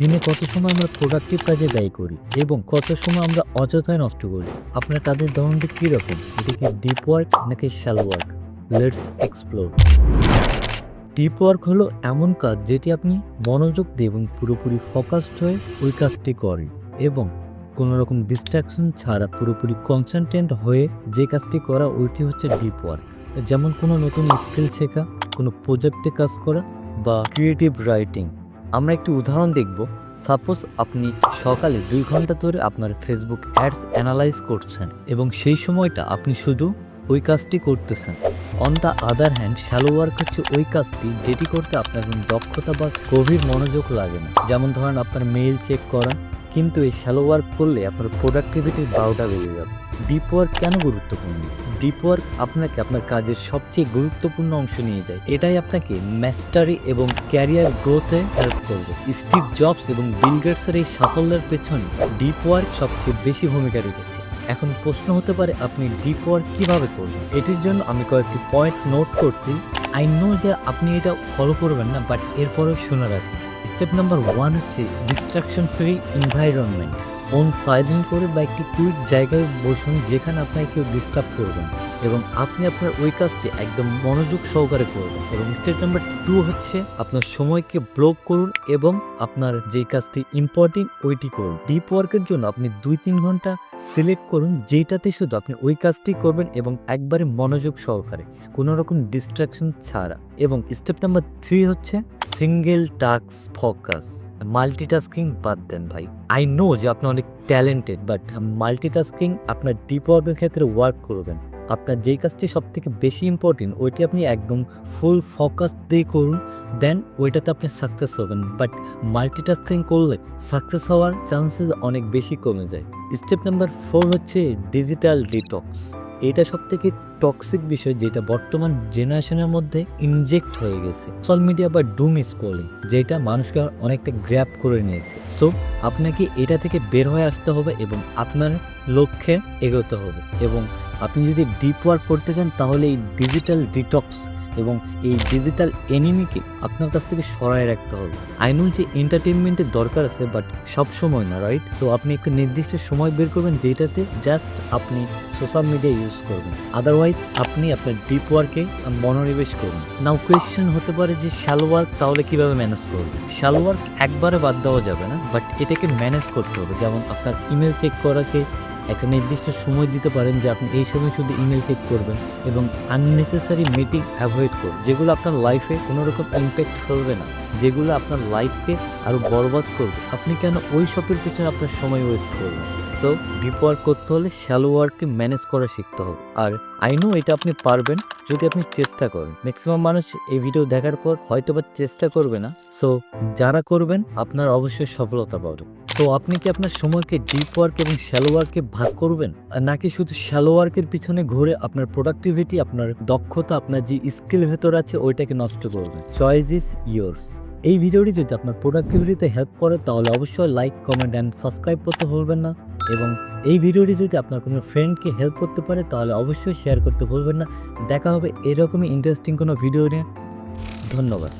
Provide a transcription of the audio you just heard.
দিনে কত সময় আমরা প্রোডাক্টিভ কাজে ব্যয় করি এবং কত সময় আমরা অযথায় নষ্ট করি? আপনার কাজের ধরনটি কীরকম এটা কি ডিপ ওয়ার্ক নাকি shallow work let's explore deep work হলো এমন কাজ যেটি আপনি মনোযোগ দিয়ে এবং পুরোপুরি ফোকাসড হয়ে ওই কাজটি করেন এবং কোনো রকম ডিস্ট্রাকশন ছাড়া পুরোপুরি কনসেন্ট্রেট হয়ে যে কাজটি করা, ওইটি হচ্ছে ডিপ ওয়ার্ক যেমন কোনো নতুন স্কিল শেখা, কোনো প্রজেক্টে কাজ করা বা ক্রিয়েটিভ রাইটিং আমরা একটি উদাহরণ দেখব। সাপোজ আপনি সকালে দুই ঘণ্টা ধরে আপনার ফেসবুক অ্যাডস অ্যানালাইজ করছেন এবং সেই সময়টা আপনি শুধু ওই কাজটি করতেছেন। On the other hand shallow work হচ্ছে ওই কাজটি যেটি করতে আপনার কোনো দক্ষতা বা গভীর মনোযোগ লাগে না। যেমন ধরেন আপনার মেইল চেক করা, কিন্তু এই শ্যালো ওয়ার্ক করলে আপনার প্রোডাক্টিভিটির বারোটা বেড়ে যাবে। ডিপ ওয়ার্ক কেন গুরুত্বপূর্ণ? ডিপ ওয়ার্ক আপনাকে আপনার কাজের সবচেয়ে গুরুত্বপূর্ণ অংশ নিয়ে যায়। এটাই আপনাকে ম্যাস্টারি এবং ক্যারিয়ার গ্রোথে হেল্প করবে। স্টিভ জবস এবং বিল গেটসের এই সাফল্যের পেছনে ডিপ ওয়ার্ক সবচেয়ে বেশি ভূমিকা রেখেছে। এখন প্রশ্ন হতে পারে, আপনি ডিপ ওয়ার্ক কীভাবে করবেন এটির জন্য আমি কয়েকটি পয়েন্ট নোট করতে আই নো যে আপনি এটা ফলো করবেন না বাট এরপরেও শুনে রাখুন। স্টেপ নাম্বার ওয়ান হচ্ছে distraction free environment phone silent করে বা একটি কুইক জায়গায় বসুন যেখানে আপনাকে কেউ ডিস্টার্ব করবেন এবং আপনি আপনার ওই কাজটি একদম মনোযোগ সহকারে করবেন এবং স্টেপ নাম্বার টু হচ্ছে আপনার সময়কে ব্লক করুন এবং আপনার যে কাজটি ইম্পর্টেন্ট ওইটি করুন। ডিপ ওয়ার্কের জন্য আপনি দুই তিন ঘণ্টা সিলেক্ট করুন যেটাতে শুধু আপনি ওই কাজটি করবেন এবং একবারে মনোযোগ সহকারে, কোনো রকম ডিস্ট্রাকশন ছাড়া। এবং স্টেপ নাম্বার থ্রি হচ্ছে সিঙ্গেল টাস্ক ফোকাস মাল্টিটাস্কিং বাদ দেন ভাই। আই নো যে আপনি অনেক ট্যালেন্টেড বাট মাল্টিটাস্কিং আপনার ডিপ ওয়ার্কের ক্ষেত্রে ওয়ার্ক করবেন। আপনার যেই কাজটি সব থেকে বেশি ইম্পর্টেন্ট ওইটি আপনি একদম ফুল ফোকাস দিয়ে করুন দেন ওইটাতে আপনি সাকসেস হবেন। বাট মাল্টিটাস্কিং করলে সাকসেস হওয়ার চান্সেস অনেক বেশি কমে যায়। স্টেপ নাম্বার ফোর হচ্ছে ডিজিটাল ডিটক্স এটা সব থেকে টক্সিক বিষয় যেটা বর্তমান জেনারেশনের মধ্যে ইনজেক্ট হয়ে গেছে। সোশ্যাল মিডিয়া বা ডুম স্ক্রলিং যেটা মানুষকে অনেকটা গ্র্যাপ করে নিয়েছে। সো আপনাকে এটা থেকে বের হয়ে আসতে হবে এবং আপনার লক্ষ্যে এগোতে হবে। এবং আপনি যদি ডিপ ওয়ার্ক করতে চান, তাহলে এই ডিজিটাল ডিটক্স এবং এই ডিজিটাল এনিমিকে আপনার কাছ থেকে সরায় রাখতে হবে। আই নো যে এন্টারটেনমেন্টের দরকার আছে বাট সব সময় না রাইট সো আপনি একটা নির্দিষ্ট সময় বের করবেন, যেটাতে জাস্ট আপনি সোশ্যাল মিডিয়া ইউজ করবেন। আদারওয়াইজ আপনি আপনার ডিপ ওয়ার্কে মনোনিবেশ করুন নাও কোয়েশ্চেন হতে পারে যে শ্যালো ওয়ার্ক তাহলে কীভাবে ম্যানেজ করবে শ্যালো ওয়ার্ক একবারে বাদ দেওয়া যাবে না বাট এটাকে ম্যানেজ করতে হবে। যেমন আপনার ইমেল চেক করাকে একটা নির্দিষ্ট সময় দিতে পারেন যে আপনি এই সময় শুধু ইমেল চেক করবেন এবং আননেসেসারি মিটিং অ্যাভয়েড করুন, যেগুলো আপনার লাইফে কোনো রকম ইম্প্যাক্ট ফেলবে না, যেগুলো আপনার লাইফকে আরও বরবাদ করবে। আপনি কেন ওই সবের পিছনে আপনার সময় ওয়েস্ট করবেন? সো ডিপ ওয়ার্ক করতে হলে শ্যালো ওয়ার্ককে ম্যানেজ করা শিখতে হবে। আর আই নো এটা আপনি পারবেন যদি আপনি চেষ্টা করেন। ম্যাক্সিমাম মানুষ এই ভিডিও দেখার পর হয়তো বা চেষ্টা করবে না। সো যারা করবেন, আপনার অবশ্যই সফলতা পাবেন সো আপনি কি আপনার সময়কে ডিপ ওয়ার্ক এবং শ্যালো ওয়ার্কে ভাগ করবেন? নাকি শুধু শ্যালো ওয়ার্কের পিছনে ঘুরে আপনার প্রোডাক্টিভিটি আপনার দক্ষতা, আপনার যে স্কিল ভেতর আছে, ওইটাকে নষ্ট করবেন? চয়েস ইজ ইয়োর্স এই ভিডিওটি যদি আপনার প্রোডাক্টিভিটিতে হেল্প করে, তাহলে অবশ্যই লাইক কমেন্ট অ্যান্ড সাবস্ক্রাইব করতে ভুলবেন না। এবং এই ভিডিওটি যদি আপনার কোনো ফ্রেন্ডকে হেল্প করতে পারে, তাহলে অবশ্যই শেয়ার করতে ভুলবেন না। দেখা হবে এরকমই ইন্টারেস্টিং কোনো ভিডিও নিয়ে। ধন্যবাদ।